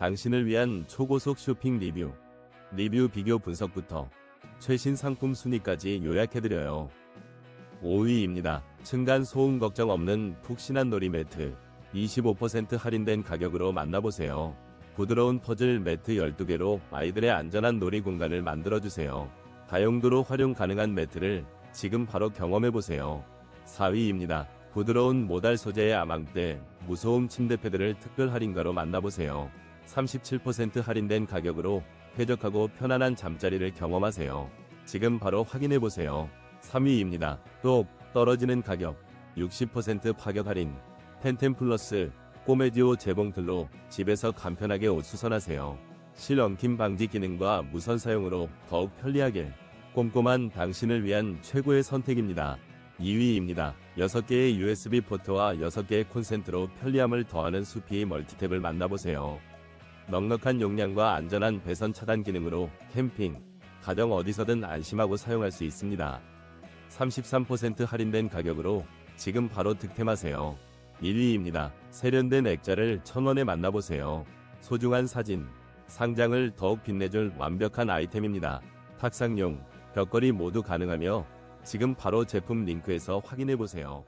당신을 위한 초고속 쇼핑 리뷰, 리뷰 비교 분석부터 최신 상품 순위까지 요약해드려요. 5위입니다. 층간 소음 걱정 없는 푹신한 놀이 매트. 25% 할인된 가격으로 만나보세요. 부드러운 퍼즐 매트 12개로 아이들의 안전한 놀이 공간을 만들어주세요. 다용도로 활용 가능한 매트를 지금 바로 경험해보세요. 4위입니다. 부드러운 모달 소재의 아망대, 무소음 침대 패드를 특별 할인가로 만나보세요. 37% 할인된 가격으로 쾌적하고 편안한 잠자리를 경험하세요. 지금 바로 확인해보세요. 3위입니다. 또 떨어지는 가격 60% 파격 할인 펜텐 플러스 꼬메디오 재봉틀로 집에서 간편하게 옷 수선하세요. 실엉킴 방지 기능과 무선 사용으로 더욱 편리하게 꼼꼼한 당신을 위한 최고의 선택입니다. 2위입니다. 6개의 USB 포트와 6개의 콘센트로 편리함을 더하는 수피 멀티탭을 만나보세요. 넉넉한 용량과 안전한 배선 차단 기능으로 캠핑, 가정 어디서든 안심하고 사용할 수 있습니다. 33% 할인된 가격으로 지금 바로 득템하세요. 1위입니다. 세련된 액자를 1000원에 만나보세요. 소중한 사진, 상장을 더욱 빛내줄 완벽한 아이템입니다. 탁상용, 벽걸이 모두 가능하며 지금 바로 제품 링크에서 확인해보세요.